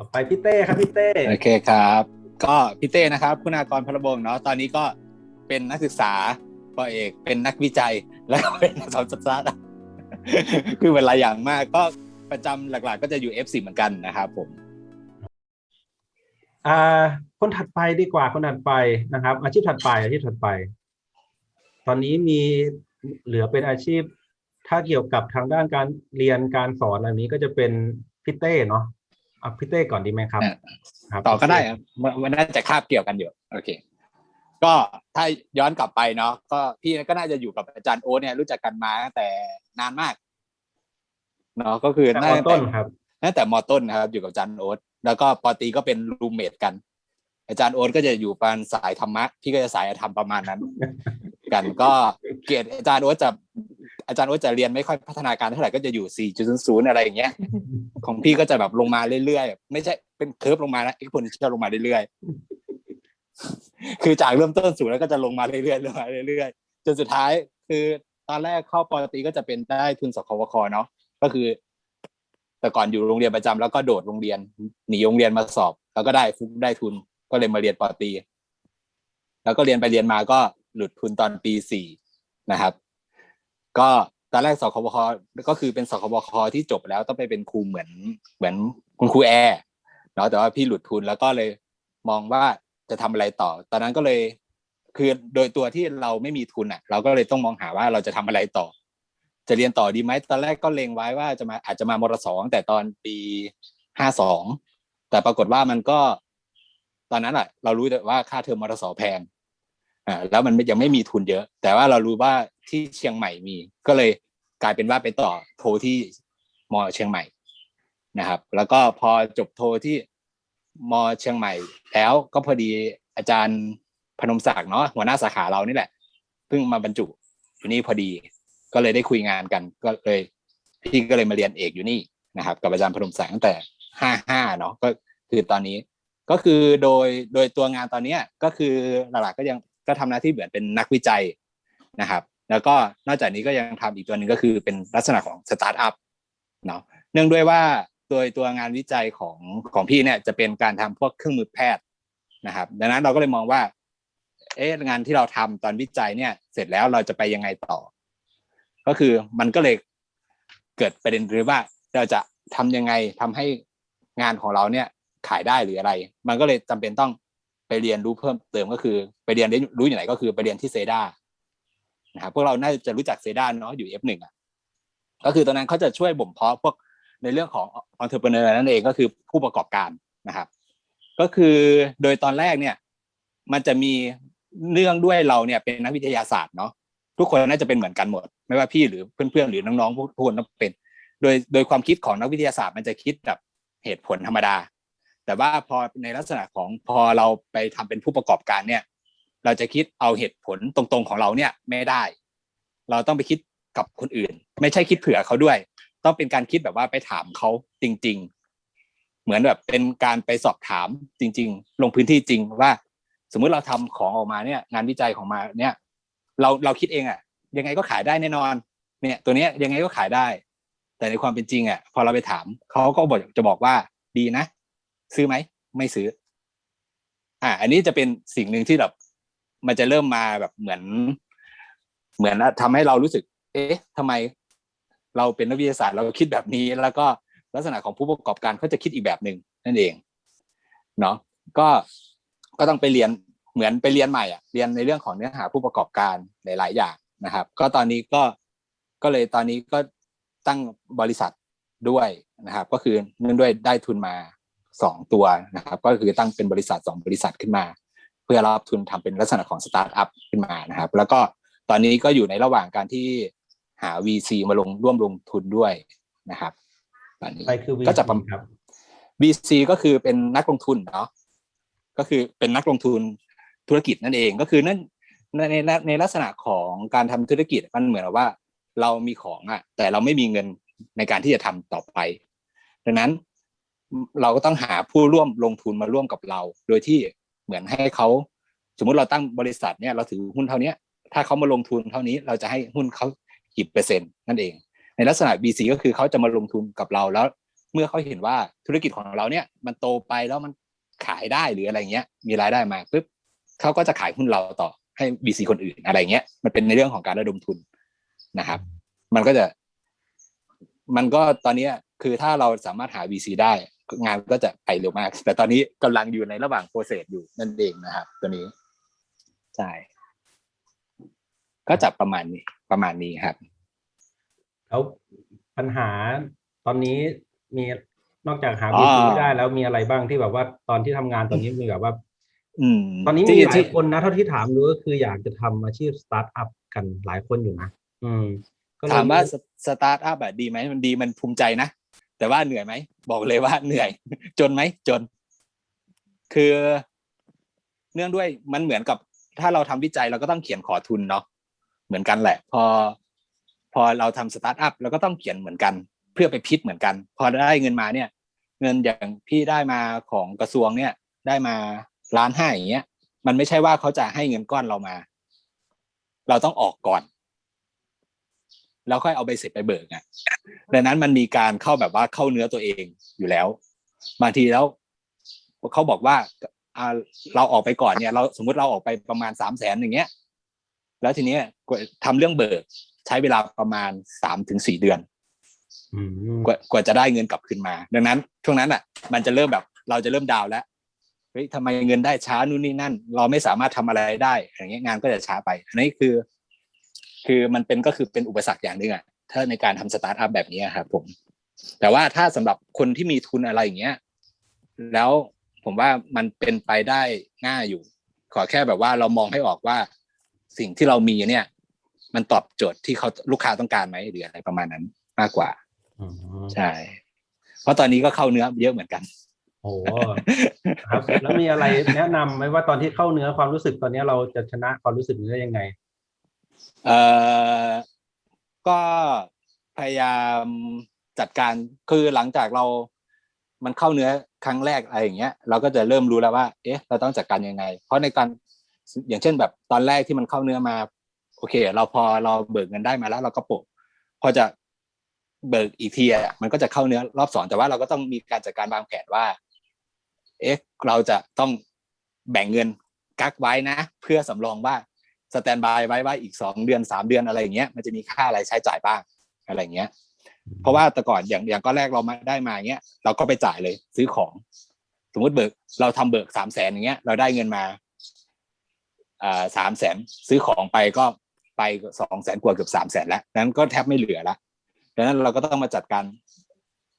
ต่อไปพี่เต้ครับพี่เต้โอเคครับ ก็พี่เต้นะครับ คุณากรพลบงศ์เนาะตอนนี้ก็เป็นนักศึกษาปอเอกเป็นนักวิจัยแล้วก็เป็นนักสอนสตาร์ทคือเป็นหลายอย่างมาก ก็ประจำหลักๆ ก็จะอยู่ F10 เหมือนกันนะครับผมอ่าคนถัดไปดีกว่าคนถัดไปนะครับ อาชีพถัดไปอาชีพถัดไป ตอนนี้มีเหลือเป็นอาชีพ ถ้าเกี่ยวกับทางด้านการเรียนการสอนอะไรนี้ก็จะเป็นพี่เต้เนาะ อะพี่เต้ก่อนดีไหมครับอะครับต่อก็ได้ครับมันมันน่าจะคาบเกี่ยวกันอยู่โอเค ก็ถ้าย้อนกลับไปเนาะก็พี่ก็น่าจะอยู่กับอาจารย์โอ๊ตเนี่ยรู้จักกันมาตั้งแต่นานมากเนาะก็คือแต่น่าตอนจะต้นครับตั้งแต่มอต้นนะครับ อยู่กับอาจารย์โอ๊ตแล้วก็ปอตรีก็เป็นรูมเมทกัน อาจารย์โอ๊ตก็จะอยู่ปานสายธรรมะพี่ก็จะสายธรรมประมาณนั้น กันก็เกรดอาจารย์โอ๊ตจะอาจารย์โอ๊ตจะเรียนไม่ค่อยพัฒนาการเท่าไหร่ก็จะอยู่ 4.00 อะไรอย่างเงี้ย ของพี่ก็จะแบบลงมาเรื่อยๆ ไม่ใช่เป็นเคิร์ฟลงมานะ exponential ลงมาเรื่อยๆ คือจากเริ่มต้นสูงแล้วก็จะลงมาเรื่อยๆลงมาเรื่อยๆ จนสุดท้ายคือตอนแรกเข้าปกติก็จะเป็นได้ทุนสควคเนาะก็คือ แต่ก่อนอยู่โรงเรียนประจำแล้วก็โดดโรงเรียนหนีโรงเรียนมาสอบ แล้วก็ได้ฟุกได้ทุนก็เลยมาเรียนปอตีแล้วก็เรียนไปเรียนมาก็ หลุดทุนตอนปีสี่นะครับ ก็ตอนแรกสคบคก็คือเป็นสคบคที่จบแล้วต้องไปเป็นครูเหมือนเหมือนคุณครูแอร์เนาะแต่ว่าพี่หลุดทุนแล้วก็เลยมองว่าจะทำอะไรต่อ ตอนนั้นก็เลยคือโดยตัวที่เราไม่มีทุนอะ เราก็เลยต้องมองหาว่าเราจะทำอะไรต่อ จะเรียนต่อดีไหมตอนแรกก็เลงไว้ว่าจะมาอาจจะมามรสองแต่ตอนปีห้าสองแต่ปรากฏว่ามันก็ ตอนนั้นอะ เรารู้แต่ว่าค่าเทอมมรสอแพง อ่าแล้วมันยังไม่มีทุนเยอะ แต่ว่าเรารู้ว่าที่เชียงใหม่มี ก็เลยกลายเป็นว่าไปต่อโทที่มอเชียงใหม่นะครับ แล้วก็พอจบโทที่มอเชียงใหม่ แล้วก็พอดีอาจารย์พนมศักดิ์เนาะหัวหน้าสาขาเรานี่แหละเพิ่งมาบรรจุอยู่นี่พอดี ก็เลยได้คุยงานกัน ก็เลยพี่ก็เลยมาเรียนเอกอยู่นี่นะครับ กับอาจารย์พนมศักดิ์ตั้งแต่ห้าห้าเนาะก็คือตอนนี้ก็คือโดยโดยตัวงานตอนเนี้ก็คือหลักๆก็ยัง ก็ทำหน้าที่เหมือนเป็นนักวิจัยนะครับ แล้วก็นอกจากนี้ก็ยังทำอีกตัวหนึ่งก็คือเป็นลักษณะของสตาร์ทอัพเนาะเนื่องด้วยว่าโดยตัวงานวิจัยของของพี่เนี่ยจะเป็นการทำพวกเครื่องมือแพทย์นะครับ ดังนั้นเราก็เลยมองว่า เอ๊ะงานที่เราทำตอนวิจัยเนี่ย เสร็จแล้วเราจะไปยังไงต่อ ก็คือมันก็เลยเกิดประเด็นหรือว่าเราจะทำยังไงทำให้งานของเราเนี่ยขายได้หรืออะไร มันก็เลยจำเป็นต้อง ไปเรียนรู้เพิ่มเติมก็คือ ไปเรียนรู้อยู่ไหนก็คือไปเรียนที่เซดานะครับพวกเราน่าจะรู้จักเซดาเนาะอยู่ F1 อะก็คือตอนนั้นเขาจะช่วยบ่มเพาะพวกในเรื่องของ entrepreneur นั่นเองก็คือผู้ประกอบการนะครับ ก็คือโดยตอนแรกเนี่ย มันจะมีเรื่องด้วยเราเนี่ยเป็นนักวิทยาศาสตร์เนาะทุกคนน่าจะเป็นเหมือนกันหมด ไม่ว่าพี่หรือเพื่อนๆหรือน้องๆทุกคนต้องเป็น โดยโดยความคิดของนักวิทยาศาสตร์มันจะคิดแบบเหตุผลธรรมดา แต่ว่าพอในลักษณะของพอเราไปทำเป็นผู้ประกอบการเนี่ย เราจะคิดเอาเหตุผลตรงๆของเราเนี่ยไม่ได้ เราต้องไปคิดกับคนอื่น ไม่ใช่คิดเผื่อเขาด้วย ต้องเป็นการคิดแบบว่าไปถามเขาจริง ๆ เหมือนแบบเป็นการไปสอบถามจริง ๆ ลงพื้นที่จริงว่า สมมุติเราทำของออกมาเนี่ย งานวิจัยของมาเนี่ย เราเราคิดเองอะ่ะยังไงก็ขายได้แน่นอน เนี่ย ตัวเนี้ยยังไงก็ขายได้ แต่ในความเป็นจริงอะพอเราไปถามเขาก็บอกจะบอกว่าดีนะ ซื้อไหม ไม่ซื้อ อ่า อันนี้จะเป็นสิ่งหนึ่งที่แบบ มันจะเริ่มมาแบบเหมือน เหมือนทำให้เรารู้สึก เอ๊ะทำไม เราเป็นนักวิทยาศาสตร์เราคิดแบบนี้ แล้วก็ลักษณะของผู้ประกอบการเขาจะคิดอีกแบบหนึ่งนั่นเอง เนาะก็ก็ต้องไปเรียนเหมือนไปเรียนใหม่อะเรียนในเรื่องของเนื้อหาผู้ประกอบการหลาย ๆ อย่างนะครับ ก็ตอนนี้ก็ก็เลยตอนนี้ก็ตั้งบริษัทด้วยนะครับ ก็คือเนื่องด้วยได้ทุนมา สองตัวนะครับก็คือตั้งเป็นบริษัทสองบริษัทขึ้นมา เพื่อรับทุนทำเป็นลักษณะของสตาร์ทอัพขึ้นมานะครับ แล้วก็ตอนนี้ก็อยู่ในระหว่างการที่หา VC มาลงร่วมลงทุนด้วยนะครับตอนนี้ใครคือ VC ก็จะประครับ VC ก็คือเป็นนักลงทุนเนาะก็คือเป็นนักลงทุนธุรกิจนั่นเองก็คือนั่นในในในลักษณะของการทำธุรกิจมันเหมือนกับว่า เรามีของอะแต่เราไม่มีเงินในการที่จะทำต่อไป ดังนั้น เราก็ต้องหาผู้ร่วมลงทุนมาร่วมกับเรา โดยที่เหมือนให้เขาสมมุติเราตั้งบริษัทเนี่ยเราถือหุ้นเท่านี้ถ้าเขามาลงทุนเท่านี้เราจะให้หุ้นเขากี่เปอร์เซ็นต์นั่นเอง ในลักษณะ VC ก็คือเขาจะมาลงทุนกับเราแล้ว เมื่อเขาเห็นว่าธุรกิจของเราเนี่ย มันโตไปแล้วมันขายได้หรืออะไรเงี้ย มีรายได้มาปุ๊บเขาก็จะขายหุ้นเราต่อให้ VC คนอื่นอะไรเงี้ยมันเป็นในเรื่องของการระดมทุนนะครับ มันก็จะ มันก็ตอนนี้คือถ้าเราสามารถหา VC ได้ งานก็จะไปเร็วมาก แต่ตอนนี้กำลังอยู่ในระหว่างโปรเซสอยู่นั่นเองนะครับ ตัวนี้ใช่ก็จะประมาณนี้ประมาณนี้ครับแล้วปัญหาตอนนี้มีนอกจากหาอ๋อ VC ไม่ได้แล้วมีอะไรบ้างที่แบบว่าตอนที่ทำงานตอนนี้มีแบบว่าอืมตอนนี้มีที่หลาที่ยคนนะเท่าที่ถามดูก็คืออยากจะทำอาชีพสตาร์ทอัพกันหลายคนอยู่นะอืมก็เลยถามว่าสสตาร์ทอัพอะดีไหมมันดีมันภูมิใจนะ แต่ว่าเหนื่อยไหมบอกเลยว่าเหนื่อย จนไหมจน คือเนื่องด้วยมันเหมือนกับ ถ้าเราทำวิจัยเราก็ต้องเขียนขอทุนเนาะเหมือนกันแหละ พอ พอเราทำสตาร์ทอัพเราก็ต้องเขียนเหมือนกัน เพื่อไปพิชเหมือนกัน พอได้เงินมาเนี่ย เงินอย่างพี่ได้มาของกระทรวงเนี่ย ได้มาล้านห้าอย่างเงี้ย มันไม่ใช่ว่าเขาจะให้เงินก้อนเรามา เราต้องออกก่อน แล้วค่อยเอาใบเสร็จไปเบิกอะดังนั้นมันมีการเข้าแบบว่าเข้าเนื้อตัวเองอยู่แล้วบางทีแล้วเขาบอกว่าอ่าเราออกไปก่อนเนี่ย เราสมมุติเราออกไปประมาณสามแสนอย่างเงี้ย แล้วทีเนี้ยกว่าทำเรื่องเบิกใช้เวลาประมาณสามถึงสี่เดือนอืมกว่ากว่าจะได้เงินกลับคืนมา ดังนั้น ช่วงนั้นอะ มันจะเริ่มแบบ เราจะเริ่มดาวน์แล้วเฮ้ยทำไมเงินได้ช้านู่นนี่นั่น เราไม่สามารถทำอะไรได้อย่างเงี้ยงานก็จะช้าไป อันนี้คือ คือมันเป็นก็คือเป็นอุปสรรคอย่างหนึ่งอะถ้าในการทำสตาร์ทอัพแบบนี้ครับผมแต่ว่าถ้าสำหรับคนที่มีทุนอะไรอย่างเงี้ยแล้วผมว่ามันเป็นไปได้ง่ายอยู่ ขอแค่แบบว่าเรามองให้ออกว่าสิ่งที่เรามีเนี่ย มันตอบโจทย์ที่เขาลูกค้าต้องการไหมหรืออะไรประมาณนั้นมากกว่าอืมใช่ เพราะตอนนี้ก็เข้าเนื้อเยอะเหมือนกัน โอ้โหครับแล้วมีอะไรแนะนำไหมว่าตอนที่เข้าเนื้อความรู้สึกตอนนี้เราจะชนะความรู้สึกนี้ได้ยังไง เอ่อก็พยายามจัดการคือหลังจากเรา มันเข้าเนื้อครั้งแรกอะไรอย่างเงี้ย เราก็จะเริ่มรู้แล้วว่า เอ๊ะ เราต้องจัดการยังไง เพราะในการอย่างเช่นแบบตอนแรกที่มันเข้าเนื้อมา โอเค เราพอเราเบิกเงินได้มาแล้ว เราก็โปะพอจะเบิกอีกทีอะมันก็จะเข้าเนื้อรอบสองแต่ว่าเราก็ต้องมีการจัดการวางแผนว่า เอ๊ะ เราจะต้องแบ่งเงินกักไว้นะ เพื่อสำรองว่า สแตนบายไว้ว่าอีกสองเดือนสามเดือนอะไรอย่างเงี้ยมันจะมีค่าอะไรใช้จ่ายบ้างอะไรอย่างเงี้ย เพราะว่าแต่ก่อนอย่างอย่างก็แรกเรามาได้มาเงี้ยเราก็ไปจ่ายเลยซื้อของ สมมติเบิกเราทำเบิกสามแสนอย่างเงี้ย เราได้เงินมาอ่าสามแสนซื้อของไปก็ไปสองแสนกว่าเกือบสามแสนแล้วนั้นก็แทบไม่เหลือละดังนั้นเราก็ต้องมาจัดการ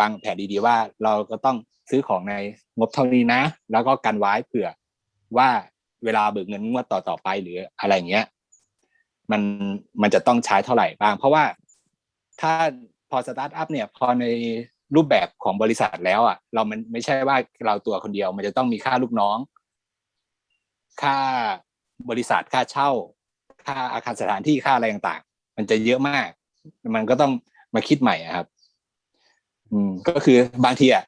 วางแผนดีๆว่า เราก็ต้องซื้อของในงบเท่านี้นะ แล้วก็กันไว้เผื่อว่า เวลาเบิกเงินงวดต่อๆไปหรืออะไรเงี้ย มันมันจะต้องใช้เท่าไหร่บ้าง เพราะว่าถ้าพอสตาร์ทอัพเนี่ยพอในรูปแบบของบริษัทแล้วอะ เรามันไม่ใช่ว่าเราตัวคนเดียว มันจะต้องมีค่าลูกน้อง ค่าบริษัทค่าเช่า ค่าอาคารสถานที่ค่าอะไรต่างๆ มันจะเยอะมาก มันก็ต้องมาคิดใหม่อะครับ อืมก็คือบางทีอะ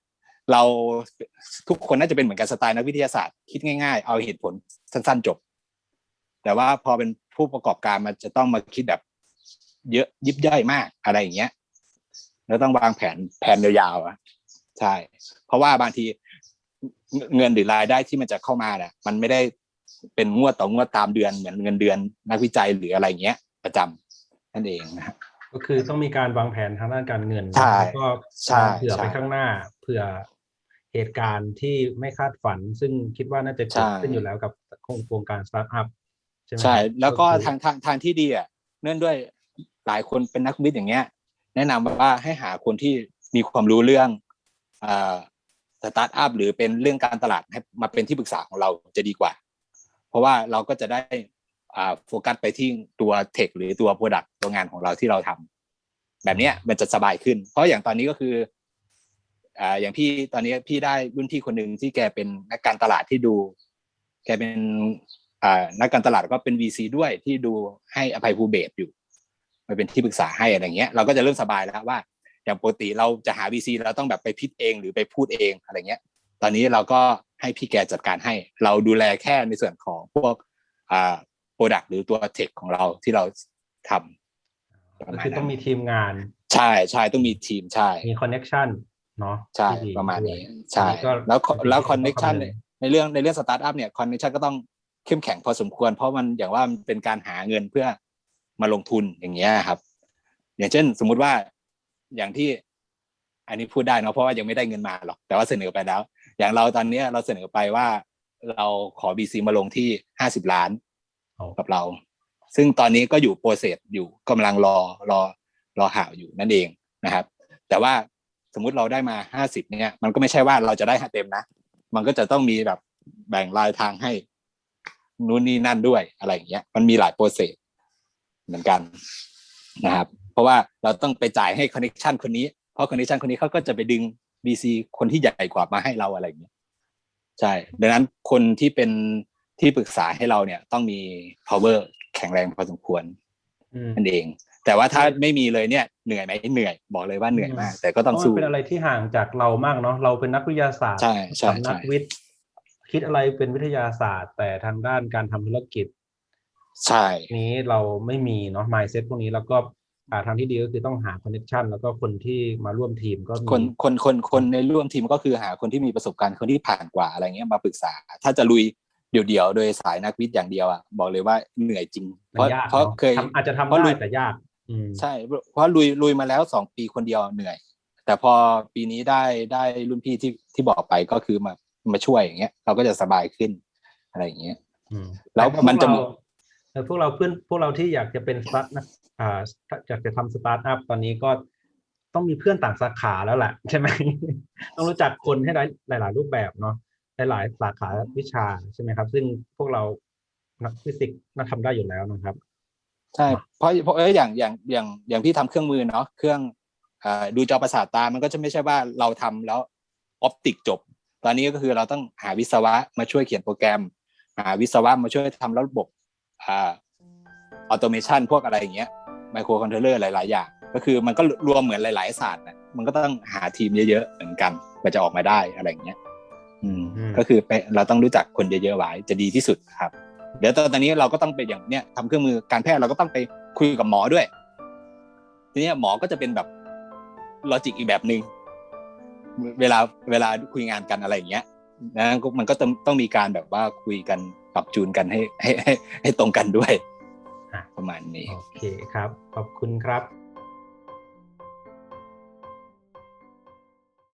เราทุกคนน่าจะเป็นเหมือนกันสไตล์นักวิทยาศาสตร์คิดง่าย ๆ เอาเหตุผลสั้นๆจบ แต่ว่าพอเป็นผู้ประกอบการมันจะต้องมาคิดแบบ เยอะยิบย่อยมากอะไรอย่างเงี้ยแล้วต้องวางแผนแผนยาวๆอะใช่ เพราะว่าบางทีเงเงินหรือรายได้ที่มันจะเข้ามาเนี่ยมันไม่ได้เป็นงวดต่องวดตามเดือนเหมือนเงินเดือนนักวิจัยหรืออะไรเงี้ย ประจำนั่นเองนะครับก็คือต้องมีการวางแผนทางด้านการเงินใช่แล้วก็ใช่เผื่อไปใช่ข้างหน้า เผื่อ เหตุการณ์ที่ไม่คาดฝัน ซึ่งคิดว่าน่าจะเกิดใช่ขึ้นอยู่แล้วกับโครงการสตาร์ทอัพใช่ไหมใช่ครับแล้วก็คือทางทางทางที่ดีอะเนื่องด้วยหลายคนเป็นนักวิทย์อย่างเงี้ย แนะนำว่าให้หาคนที่มีความรู้เรื่องอ่าสตาร์ทอัพหรือเป็นเรื่องการตลาดให้มาเป็นที่ปรึกษาของเราจะดีกว่า เพราะว่าเราก็จะได้อ่าโฟกัสไปที่ตัวเทคหรือตัวโปรดักต์ตัวงานของเราที่เราทำแบบเนี้ยมันจะสบายขึ้น เพราะอย่างตอนนี้ก็คือ อ่าอย่างพี่ตอนนี้พี่ได้รุ่นพี่คนหนึ่งที่แกเป็นนักการตลาดที่ดู แกเป็นอ่านักการตลาดก็เป็น VC ด้วยที่ดูให้อภัยภูเบศอยู่มาเป็นที่ปรึกษาให้อะไรเงี้ย เราก็จะเริ่มสบายแล้วว่า อย่างปกติเราจะหา VC เราต้องแบบไปพิทเองหรือไปพูดเองอะไรเงี้ย ตอนนี้เราก็ให้พี่แกจัดการให้ เราดูแลแค่ในส่วนของพวกอ่าโปรดักต์หรือตัวเทคของเราที่เราทำประก็มาณคือต้นั้องนมีทีมงาน ใช่ใช่ต้องมีทีมใช่ มีคอนเน็ชัน เนาะใช่ที่ดีประมาณด้วยนี้ใช่อันนี้ก็แล้วแล้วเป็นคอนเน็ชันที่ต้องคำนึงในเรื่องในเรื่องสตาร์ทอัพเนี่ยคอนเน็ชันก็ต้องเข้มแข็งพอสมควร เพราะมันอย่างว่ามันเป็นการหาเงินเพื่อมาลงทุนอย่างเงี้ยครับ อย่างเช่น สมมุติว่าอย่างที่อันนี้พูดได้เนอะเพราะว่ายังไม่ได้เงินมาหรอก แต่ว่าเสนอไปแล้ว อย่างเราตอนเนี้ยเราเสนอไปว่าเราขอบีซีมาลงที่ห้าสิบล้านเอากับเรา ซึ่งตอนนี้ก็อยู่โปรเซสอยู่กำลังรอรอรอข่าวอยู่นั่นเองนะครับ แต่ว่า สมมุติเราได้มาห้าสิบเนี่ย มันก็ไม่ใช่ว่าเราจะได้เต็มนะ มันก็จะต้องมีแบบแบ่งรายทางให้นู่นนี่นั่นด้วยอะไรอย่างเงี้ย มันมีหลายโปรเซสเหมือนกันนะครับ เพราะว่าเราต้องไปจ่ายให้คอนเน t ชันคนนี้ เพราะคอนเน t ชันคนนี้เขาก็จะไปดึง BC คนที่ใหญ่กว่ามาให้เราอะไรอย่างเงี้ย ใช่ ดังนั้นคนที่เป็นที่ปรึกษาให้เราเนี่ย ต้องมี power แข็งแรงพอสมควรอืมนั่นเอง แต่ว่าถ้าไม่มีเลยเนี่ยเหนื่อยไหมเหนื่อยบอกเลยว่าเหนื่อยมาก แต่ก็เพต้องราะมันสู้เป็นอะไรที่ห่างจากเรามากเนาะเราเป็นนักวิทยาศาสตร์ใช่ใช่กับนักใช่วิทย์คิดอะไรเป็นวิทยาศาสตร์ แต่ทางด้านการทำธุรกิจใช่นี้เราไม่มีเนาะ mindset พวกนี้แล้วก็อ่าทางที่ดีก็คือต้องหา connection แล้วก็คนที่มาร่วมทีมก็มีคนคนคนคนในร่วมทีมก็คือหาคนที่มีประสบการณ์คนที่ผ่านกว่าอะไรเงี้ยมาปรึกษา ถ้าจะลุยเดี่ยวๆโดยสายนักวิทย์อย่างเดียวอะบอกเลยว่าเหนื่อยจริง เพมันราะยากเพราะเนาะเคยทำอาจจะทำเพราะลุได้ยแต่ยากอืม ใช่ เพราะลุยลุยมาแล้วสองปีคนเดียวเหนื่อย แต่พอปีนี้ได้ได้รุ่นพี่ที่ที่บอกไปก็คือมามาช่วยอย่างเงี้ย เราก็จะสบายขึ้นอะไรอย่างเงี้ยอืมแล้วต่พมันจะพวกเราเออพวกเราเพื่อนพวกเราที่อยากจะเป็นสตาร์ทนะอ่าอยากจะทำสตาร์ทอัพตอนนี้ก็ต้องมีเพื่อนต่างสาขาแล้วแหละใช่ไหมต้องรู้จักคนให้ได้หลาย ๆ รูปแบบเนาะหลาย ๆ สาขาวิชาใช่ไหมครับ ซึ่งพวกเรานักฟิสิกส์น่าทำได้อยู่แล้วนะครับ ใช่เพราะเพราะเอออย่างอย่างอย่างอย่างพี่ทำเครื่องมือเนาะเครื่องเอ่อดูจอประสาทตามันก็จะไม่ใช่ว่าเราทำแล้วออปติกจบ ตอนนี้ก็คือเราต้องหาวิศวะมาช่วยเขียนโปรแกรม หาวิศวะมาช่วยทำระบบอ่าออโตเมชันพวกอะไรอย่างเงี้ยไมโครคอนโทรลเลอร์หลาย ๆ อย่าง ก็คือมันก็รวมเหมือนหลาย ๆ ศาสตร์นะมันก็ต้องหาทีมเยอะ ๆ เหมือนกันกว่าจะออกมาได้อะไรอย่างเงี้ย อืมอืมก็คือไปเราต้องรู้จักคนเยอะ ๆ ไว้จะดีที่สุดครับเดี๋ยวตอนนี้เราก็ต้องไปอย่างเนี้ยทำเครื่องมือการแพทย์เราก็ต้องไปคุยกับหมอด้วย ทีเนี้ยหมอก็จะเป็นแบบลอจิกอีกแบบหนึ่งเวลาเวลาคุยงานกันอะไรอย่างเงี้ยนะก็มันก็ต้องต้องมีการแบบว่าคุยกันปรับจูนกันให้ให้ให้ให้ตรงกันด้วยอะประมาณนี้ โอเคครับ ขอบคุณครับ